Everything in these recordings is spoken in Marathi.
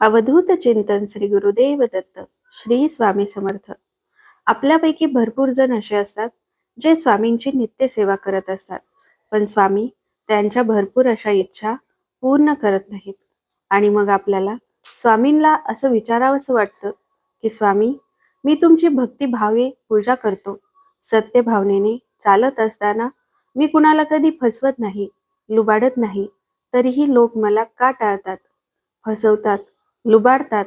अवधूत चिंतन श्री गुरुदेव दत्त श्री स्वामी समर्थ. आपल्यापैकी भरपूर जण असे असतात जे स्वामींची नित्य सेवा करत असतात. पण स्वामी त्यांच्या भरपूर अशा इच्छा पूर्ण करत नाहीत. आणि मग आपल्याला स्वामींना असं विचारावंसं वाटतं की स्वामी मी तुमची भक्तिभावे पूजा करतो. सत्य भावनेने चालत असताना मी कुणाला कधी फसवत नाही लुबाडत नाही तरीही लोक मला का टाळतात? फसवतात लुबाडतात.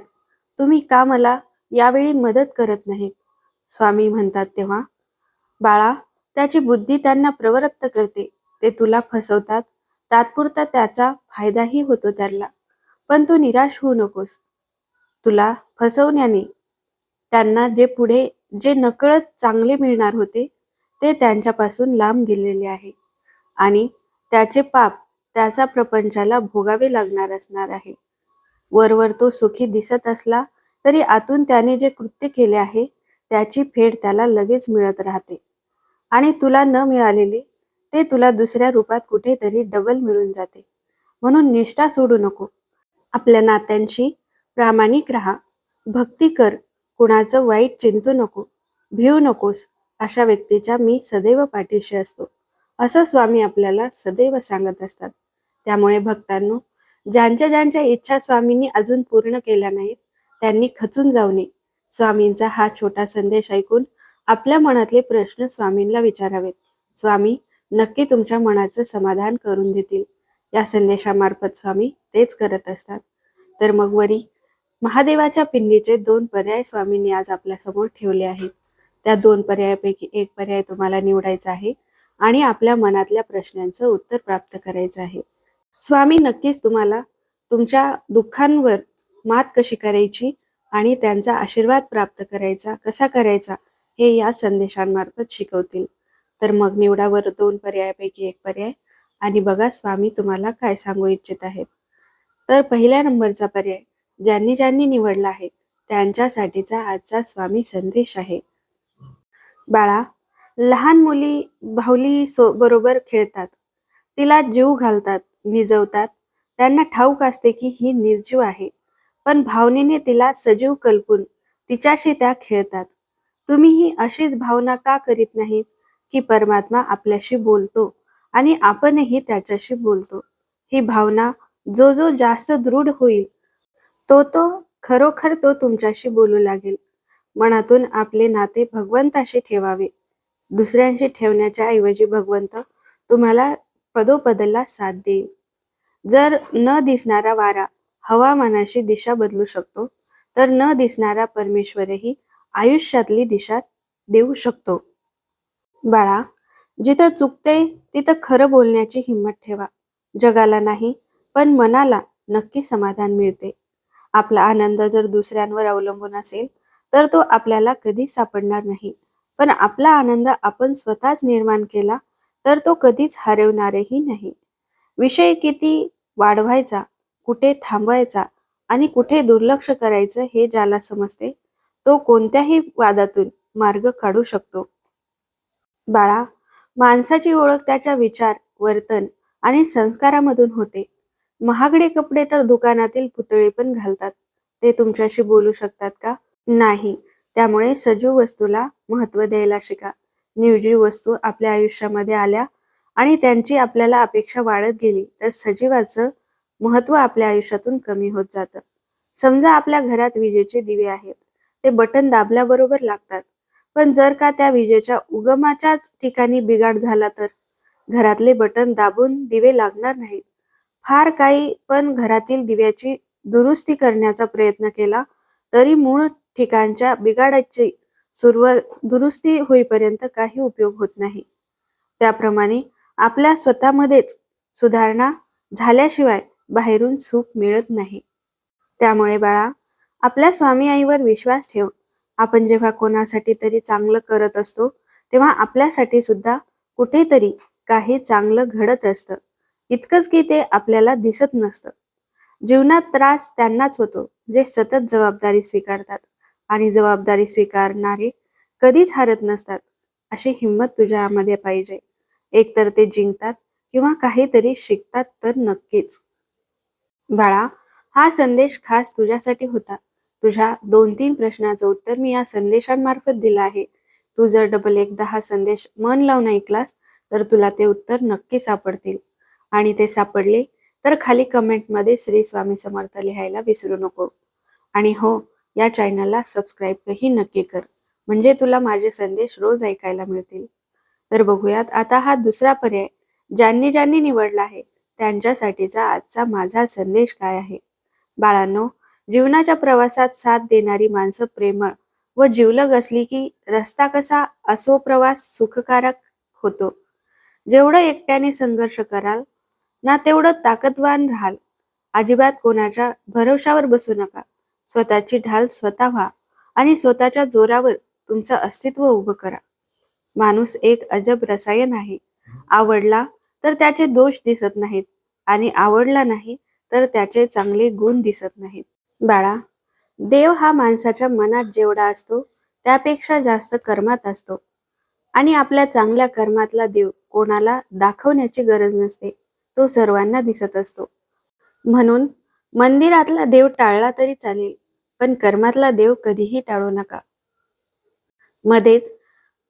तुम्ही का मला यावेळी मदत करत नाही स्वामी म्हणतात तेव्हा बाळा त्याची बुद्धी त्यांना प्रवृत्त करते. ते तुला फसवतात. तात्पुरता त्याचा फायदाही होतो त्यांना. पण तू निराश होऊ नकोस. तुला फसवण्याने त्यांना जे पुढे जे नकळत चांगले मिळणार होते ते त्यांच्यापासून लांब गेलेले आहे. आणि त्याचे पाप त्याचा प्रपंचाला भोगावे लागणार असणार आहे. वरवर तो सुखी दिसत असला तरी आतून त्याने जे कृत्य केले आहे त्याची फेड त्याला लगेच मिळत राहते. आणि तुला न मिळालेले ते तुला दुसऱ्या रूपात कुठेतरी डबल मिळून जाते. म्हणून निष्ठा सोडू नको. आपल्या नात्यांशी प्रामाणिक राहा. भक्ती कर. कुणाचं वाईट चिंतू नको. भिवू नकोस अशा व्यक्तीच्या मी सदैव पाठीशी असतो. असं स्वामी आपल्याला सदैव सांगत असतात. त्यामुळे भक्तांनो ज्यांच्या ज्यांच्या इच्छा स्वामींनी अजून पूर्ण केल्या नाहीत त्यांनी खचून जाऊ नये. स्वामींचा हा छोटा संदेश ऐकून आपल्या मनातले प्रश्न स्वामींना विचारावेत. स्वामी नक्की तुमच्या मनाचं समाधान करून देतील. या संदेशामार्फत स्वामी तेच करत असतात. तर मग वरी महादेवाच्या पिंडीचे दोन पर्याय स्वामींनी आज आपल्यासमोर ठेवले आहेत. त्या दोन पर्यायापैकी एक पर्याय तुम्हाला निवडायचा आहे आणि आपल्या मनातल्या प्रश्नांचं उत्तर प्राप्त करायचं आहे. स्वामी नक्कीच तुम्हाला तुमच्या दुःखांवर मात कशी करायची आणि त्यांचा आशीर्वाद प्राप्त करायचा कसा करायचा हे या संदेशांमार्फत शिकवतील. तर मग निवडावर दोन पर्यायापैकी एक पर्याय आणि बघा स्वामी तुम्हाला काय सांगू इच्छित आहेत. तर पहिल्या नंबरचा पर्याय ज्यांनी ज्यांनी निवडला आहे त्यांच्यासाठीचा आजचा स्वामी संदेश आहे. बाळा लहान मुली भाऊली सो बरोबर खेळतात. तिला जीव घालतात. निजवतात. त्यांना ठाऊक असते की ही निर्जीव आहे. पण भावनेने तिला सजीव कल्पून तिच्याशी त्या खेळतात. तुम्हीही अशीच भावना का करीत नाही की परमात्मा आपल्याशी बोलतो आणि आपणही त्याच्याशी बोलतो? ही भावना जो जो जास्त दृढ होईल तो तो खरोखर तो तुमच्याशी बोलू लागेल. मनातून आपले नाते भगवंताशी ठेवावे. दुसऱ्यांशी ठेवण्याच्या ऐवजी भगवंत तुम्हाला पदोपदला साथ देईल. जर न दिसणारा वारा हवामानाची दिशा बदलू शकतो तर न दिसणारा परमेश्वरही आयुष्यातली दिशा देऊ शकतो. बाळा जिथं चुकते तिथं खरं बोलण्याची हिंमत ठेवा. जगाला नाही पण मनाला नक्की समाधान मिळते. आपला आनंद जर दुसऱ्यांवर अवलंबून असेल तर तो आपल्याला कधीच सापडणार नाही. पण आपला आनंद आपण स्वतःच निर्माण केला तर तो कधीच हरवणारही नाही. विषय किती वाढवायचा कुठे थांबवायचा आणि कुठे दुर्लक्ष करायचं हे ज्याला समजते तो कोणत्याही वादातून मार्ग काढू शकतो. बाळा माणसाची ओळख त्याच्या विचार वर्तन आणि संस्कारामधून होते. महागडे कपडे तर दुकानातील पुतळे पण घालतात. ते तुमच्याशी बोलू शकतात का? नाही. त्यामुळे सजीव वस्तूला महत्त्व द्यायला शिका. निर्जीव वस्तू आपल्या आयुष्यामध्ये आल्या आणि त्यांची आपल्याला अपेक्षा वाढत गेली तर सजीवाचं महत्त्व आपल्या आयुष्यातून कमी होत जातं. समजा आपल्या घरात विजेचे दिवे आहेत ते बटन दाबल्याबरोबर लागतात. पण जर का त्या विजेच्या उगमाच्याच ठिकाणी बिघाड झाला तर? घरातले बटन दाबून दिवे लागणार नाहीत. फार काही पण घरातील दिव्याची दुरुस्ती करण्याचा प्रयत्न केला तरी मूळ ठिकाणच्या बिघाडाची सुरुवात दुरुस्ती होईपर्यंत काही उपयोग होत नाही. त्याप्रमाणे आपल्या स्वतःमध्येच सुधारणा झाल्याशिवाय बाहेरून सुख मिळत नाही. त्यामुळे बाळा आपल्या स्वामी आईवर विश्वास ठेवून आपण जेव्हा कोणासाठी तरी चांगलं करत असतो तेव्हा आपल्यासाठी सुद्धा कुठेतरी काही चांगलं घडत असतं. इतकंच की ते आपल्याला दिसत नसतं. जीवनात त्रास त्यांनाच होतो जे सतत जबाबदारी स्वीकारतात. आणि जबाबदारी स्वीकारणारे कधीच हरत नसतात अशी हिंमत तुझ्यामध्ये पाहिजे. एकतर ते जिंकतात किंवा काहीतरी शिकतात तर नक्कीच. बाळा हा संदेश खास तुझ्यासाठी होता. तुझ्या दोन तीन प्रश्नाचं उत्तर मी या संदेशांमार्फत दिलं आहे. तू जर डबल एकदा हा संदेश मन लावून ऐकलास तर तुला ते उत्तर नक्की सापडतील. आणि ते सापडले तर खाली कमेंटमध्ये श्री स्वामी समर्थ लिहायला विसरू नको. आणि हो या चॅनलला सबस्क्राईबही नक्की कर. म्हणजे तुला माझे संदेश रोज ऐकायला मिळतील. तर बघूयात आता हा दुसरा पर्याय ज्यांनी ज्यांनी निवडला आहे त्यांच्यासाठीचा आजचा माझा संदेश काय आहे? बाळांनो जीवनाच्या प्रवासात साथ देणारी माणसं प्रेमळ व जिवलग असली की रस्ता कसा असो प्रवास सुखकारक होतो. जेवढं एकट्याने संघर्ष कराल ना तेवढं ताकदवान राहाल. अजिबात कोणाच्या भरवशावर बसू नका. स्वतःची ढाल स्वतः व्हा आणि स्वतःच्या जोरावर तुमचं अस्तित्व उभं करा. माणूस एक अजब रसायन आहे. आवडला तर त्याचे दोष दिसत नाहीत आणि आवडला नाही तर त्याचे चांगले गुण दिसत नाहीत. बाळा देव हा माणसाच्या मनात जेवढा असतो त्यापेक्षा जास्त कर्मात असतो. आणि आपल्या चांगल्या कर्मातला देव कोणाला दाखवण्याची गरज नसते तो सर्वांना दिसत असतो. म्हणून मंदिरातला देव टाळला तरी चालेल. पण कर्मातला देव कधीही टाळू नका. मध्येच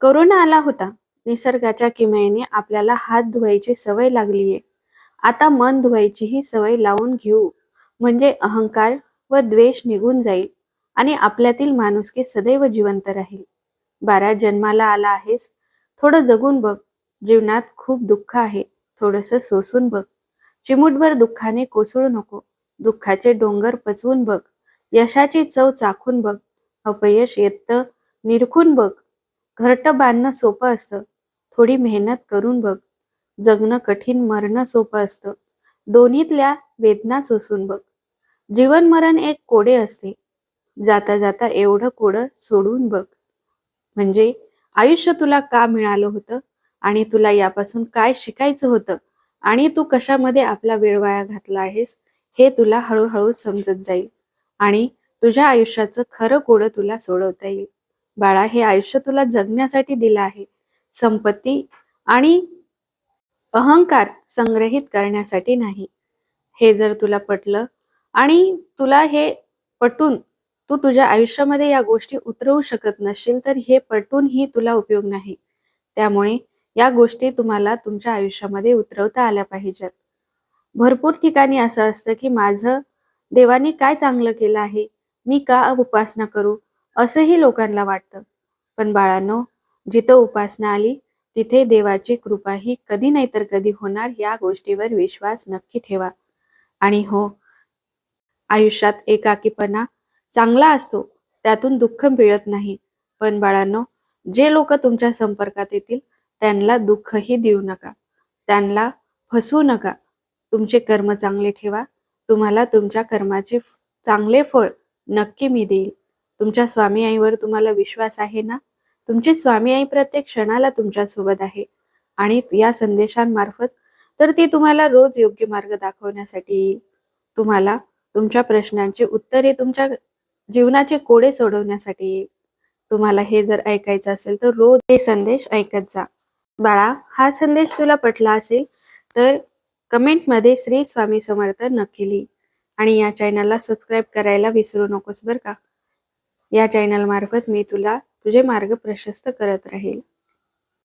कोरोना आला होता. निसर्गाच्या किमयेने आपल्याला हात धुवायची सवय लागलीये. आता मन धुवायचीही सवय लावून घेऊ. म्हणजे अहंकार व द्वेष निघून जाईल आणि आपल्यातील माणुसकी सदैव जिवंत राहील. बारा जन्माला आला आहेस. थोडं जगून बघ. जीवनात खूप दुःख आहे. थोडस सोसून बघ. चिमुटभर दुःखाने कोसळू नको. दुःखाचे डोंगर पचवून बघ. यशाची चव चाखून बघ. अपयश येत निरखून बघ. घरट बांधणं सोपं असतं. थोडी मेहनत करून बघ. जगणं कठीण मरणं सोपं असतं. दोन्हीतल्या वेदना सोसून बघ. जीवन मरण एक कोडे असते. जाता जाता एवढं कोडं सोडून बघ. म्हणजे आयुष्य तुला का मिळालं होतं? आणि तुला यापासून काय शिकायचं होतं? आणि तू कशामध्ये आपला वेळ वाया घातला आहेस? हे तुला हळूहळू समजत जाईल. आणि तुझ्या आयुष्याचं खरं कोडं तुला सोडवता येईल. बाळा हे आयुष्य तुला जगण्यासाठी दिलं आहे. संपत्ती आणि अहंकार संग्रहित करण्यासाठी नाही. हे जर तुला पटलं आणि तुला हे पटून तू तुझ्या आयुष्यामध्ये या गोष्टी उतरवू शकत नसशील तर हे पटूनही तुला उपयोग नाही. त्यामुळे या गोष्टी तुम्हाला तुमच्या आयुष्यामध्ये उतरवता आल्या पाहिजेत. भरपूर ठिकाणी असं असतं की माझं देवाने काय चांगलं केलं आहे? मी का उपासना करू? असंही लोकांना वाटतं. पण बाळांनो जिथं उपासना आली तिथे देवाची कृपा ही कधी नाही तर कधी होणार या गोष्टीवर विश्वास नक्की ठेवा. आणि हो आयुष्यात एकाकीपणा चांगला असतो त्यातून दुःख मिळत नाही. पण बाळांनो जे लोक तुमच्या संपर्कात येतील त्यांना दुःखही देऊ नका. त्यांना फसवू नका. तुमचे कर्म चांगले ठेवा. तुम्हाला तुमच्या कर्माचे चांगले फळ नक्की मी देईल. तुमच्या स्वामी आईवर तुम्हाला विश्वास आहे ना? तुमची स्वामी आई प्रत्येक क्षणाला तुमच्यासोबत आहे आणि या संदेशांमार्फत तर ती तुम्हाला रोज योग्य मार्ग दाखवण्यासाठी येईल. तुम्हाला तुमच्या प्रश्नांची उत्तरे तुमच्या जीवनाचे कोडे सोडवण्यासाठी येईल. तुम्हाला हे जर ऐकायचं असेल तर रोज हे संदेश ऐकत जा. बाळा हा संदेश तुला पटला असेल तर कमेंटमध्ये श्री स्वामी समर्थ नक्की लिही आणि या चॅनलला सबस्क्राईब करायला विसरू नकोस बरं का? या चॅनलमार्फत मी तुला तुझे मार्ग प्रशस्त करत राहील.